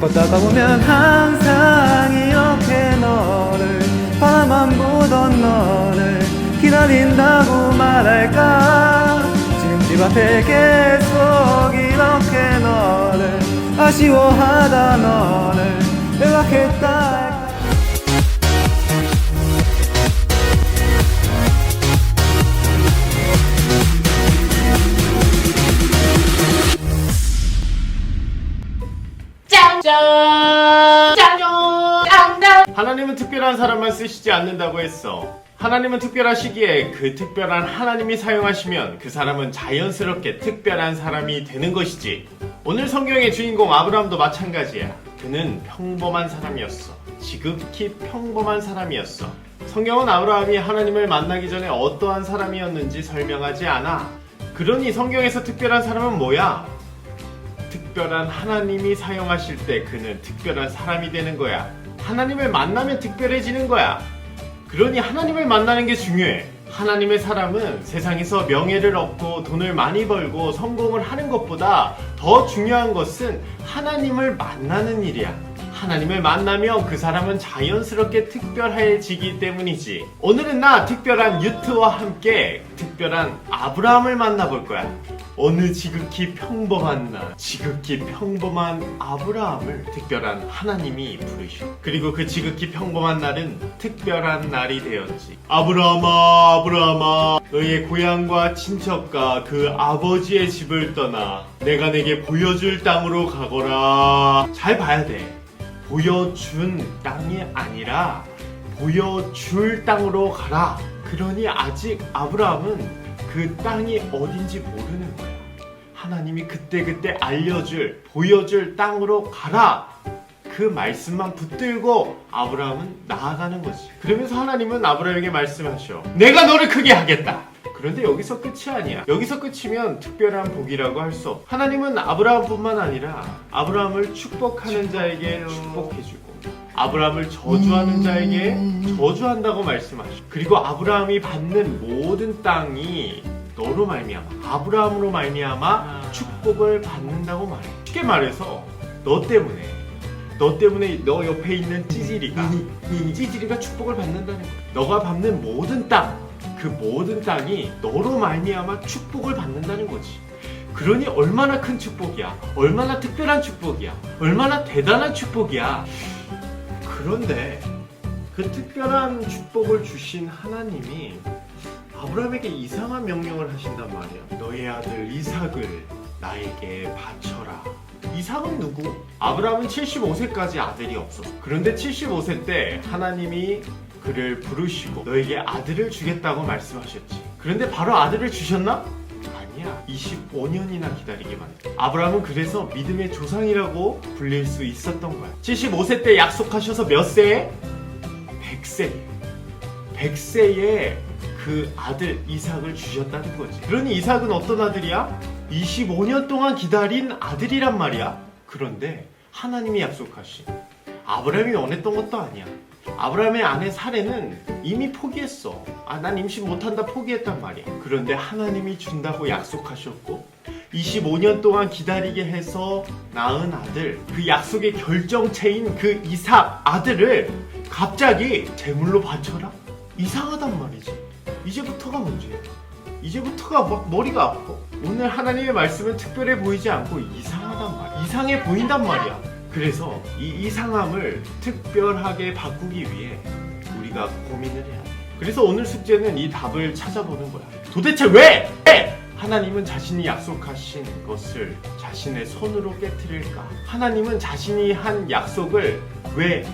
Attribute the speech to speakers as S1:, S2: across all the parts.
S1: 걷다가 보면 항상 이렇게 너를 바라만 보던 너를 기다린다고 말할까? 지금 집 앞에 계속 이렇게 너를 아쉬워하다 너를 연락했다
S2: 하나님은 특별한 사람만 쓰시지 않는다고 했어. 하나님은 특별하시기에 그 특별한 하나님이 사용하시면 그 사람은 자연스럽게 특별한 사람이 되는 것이지. 오늘 성경의 주인공 아브라함도 마찬가지야. 그는 평범한 사람이었어. 지극히 평범한 사람이었어. 성경은 아브라함이 하나님을 만나기 전에 어떠한 사람이었는지 설명하지 않아. 그러니 성경에서 특별한 사람은 뭐야? 특별한 하나님이 사용하실 때 그는 특별한 사람이 되는 거야. 하나님을 만나면 특별해지는 거야. 그러니 하나님을 만나는 게 중요해. 하나님의 사람은 세상에서 명예를 얻고 돈을 많이 벌고 성공을 하는 것보다 더 중요한 것은 하나님을 만나는 일이야. 하나님을 만나면 그 사람은 자연스럽게 특별해지기 때문이지. 오늘은 나 특별한 유트와 함께 특별한 아브라함을 만나볼 거야. 어느 지극히 평범한 나, 지극히 평범한 아브라함을 특별한 하나님이 부르셔. 그리고 그 지극히 평범한 날은 특별한 날이 되었지. 아브라함아, 아브라함아, 너의 고향과 친척과 그 아버지의 집을 떠나 내가 내게 보여줄 땅으로 가거라. 잘 봐야 돼. 보여준 땅이 아니라 보여줄 땅으로 가라. 그러니 아직 아브라함은 그 땅이 어딘지 모르는 거야. 하나님이 그때그때 알려줄, 보여줄 땅으로 가라. 그 말씀만 붙들고 아브라함은 나아가는 거지. 그러면서 하나님은 아브라함에게 말씀하셔. 내가 너를 크게 하겠다. 그런데 여기서 끝이 아니야. 여기서 끝이면 특별한 복이라고 할 수 없어. 하나님은 아브라함뿐만 아니라 아브라함을 축복하는 자에게 축복해주고 아브라함을 저주하는 자에게 저주한다고 말씀하셔. 그리고 아브라함이 받는 모든 땅이 너로 말미암아 아브라함으로 말미암아 축복을 받는다고 말해. 쉽게 말해서 너 때문에 너 때문에 너 옆에 있는 찌질이가 찌질이가 축복을 받는다는 거야. 너가 밟는 모든 땅, 그 모든 땅이 너로 말미암아 축복을 받는다는 거지. 그러니 얼마나 큰 축복이야. 얼마나 특별한 축복이야. 얼마나 대단한 축복이야. 그런데 그 특별한 축복을 주신 하나님이 아브라함에게 이상한 명령을 하신단 말이야. 너의 아들 이삭을 나에게 바쳐라. 이삭은 누구? 아브라함은 75세까지 아들이 없었어. 그런데 75세 때 하나님이 그를 부르시고 너에게 아들을 주겠다고 말씀하셨지. 그런데 바로 아들을 주셨나? 아니야. 25년이나 기다리게 만든. 아브라함은 그래서 믿음의 조상이라고 불릴 수 있었던 거야. 75세 때 약속하셔서 몇 세에? 100세. 100세에 그 아들 이삭을 주셨다는 거지. 그러니 이삭은 어떤 아들이야? 25년 동안 기다린 아들이란 말이야. 그런데 하나님이 약속하신 아브라함이 원했던 것도 아니야. 아브라함의 아내 사례는 이미 포기했어. 아, 난 임신 못한다 포기했단 말이야. 그런데 하나님이 준다고 약속하셨고, 25년 동안 기다리게 해서 낳은 아들, 그 약속의 결정체인 그 이삭 아들을 갑자기 제물로 바쳐라? 이상하단 말이지. 이제부터가 문제야. 이제부터가 막 머리가 아파. 오늘 하나님의 말씀은 특별해 보이지 않고 이상하단 말이야. 이상해 보인단 말이야. 그래서 이 이상함을 특별하게 바꾸기 위해 우리가 고민을 해야 돼. 그래서 오늘 숙제는 이 답을 찾아보는 거야. 도대체 왜? 왜? 하나님은 자신이 약속하신 것을 자신의 손으로 깨뜨릴까? 하나님은 자신이 한 약속을 왜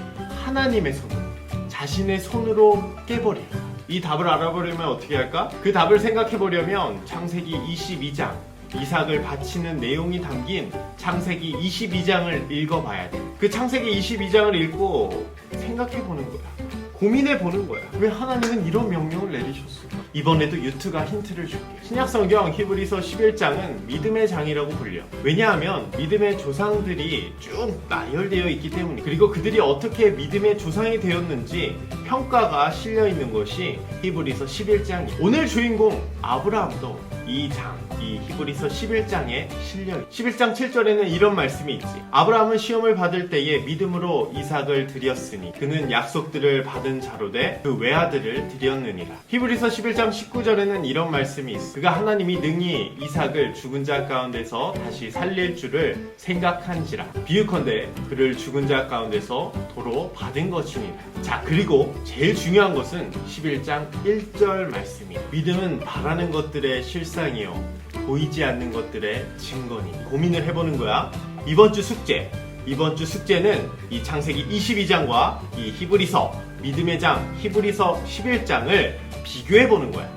S2: 하나님의 손으로, 자신의 손으로 깨버릴까? 이 답을 알아보려면 어떻게 할까? 그 답을 생각해 보려면 창세기 22장 이삭을 바치는 내용이 담긴 창세기 22장을 읽어봐야 돼. 그 창세기 22장을 읽고 생각해 보는 거야. 고민해 보는 거야. 왜 하나님은 이런 명령을 내리셨을까? 이번에도 유트가 힌트를 줄게. 신약성경 히브리서 11장은 믿음의 장이라고 불려. 왜냐하면 믿음의 조상들이 쭉 나열되어 있기 때문에 그리고 그들이 어떻게 믿음의 조상이 되었는지 평가가 실려 있는 것이 히브리서 11장이. 오늘 주인공 아브라함도 이 장, 이 히브리서 11장에 실려. 11장 7절에는 이런 말씀이 있지. 아브라함은 시험을 받을 때에 믿음으로 이삭을 드렸으니 그는 약속들을 받은 자로 돼그 외아들을 드렸느니라. 히브리서 11장 19절에는 이런 말씀이 있어. 그가 하나님이 능히 이삭을 죽은 자 가운데서 다시 살릴 줄을 생각한지라. 비유컨대 그를 죽은 자 가운데서 도로 받은 것이니라. 자, 그리고 제일 중요한 것은 11장 1절 말씀이 믿음은 바라는 것들의 실상이요 보이지 않는 것들의 증거니 고민을 해보는 거야. 이번 주 숙제. 이번 주 숙제는 이 창세기 22장과 이 히브리서 믿음의 장 히브리서 11장을 비교해 보는 거야.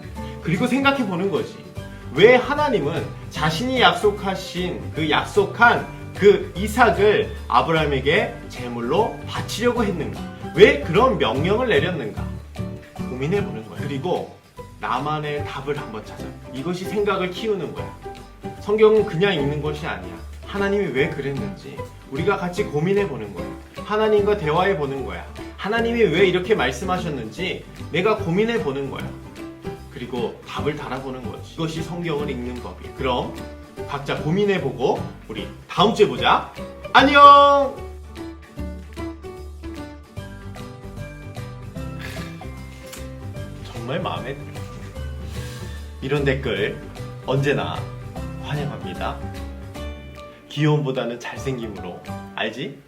S2: 그리고 생각해 보는 거지. 왜 하나님은 자신이 약속하신 그 약속한 그 이삭을 아브라함에게 제물로 바치려고 했는가? 왜 그런 명령을 내렸는가? 고민해 보는 거야. 그리고 나만의 답을 한번 찾아. 이것이 생각을 키우는 거야. 성경은 그냥 읽는 것이 아니야. 하나님이 왜 그랬는지 우리가 같이 고민해 보는 거야. 하나님과 대화해 보는 거야. 하나님이 왜 이렇게 말씀하셨는지 내가 고민해 보는 거야. 그리고 답을 달아보는 거지. 이것이 성경을 읽는 법이야. 그럼 각자 고민해 보고 우리 다음 주에 보자. 안녕! 정말 마음에. 이런 댓글 언제나 환영합니다. 귀여움보다는 잘생김으로 알지?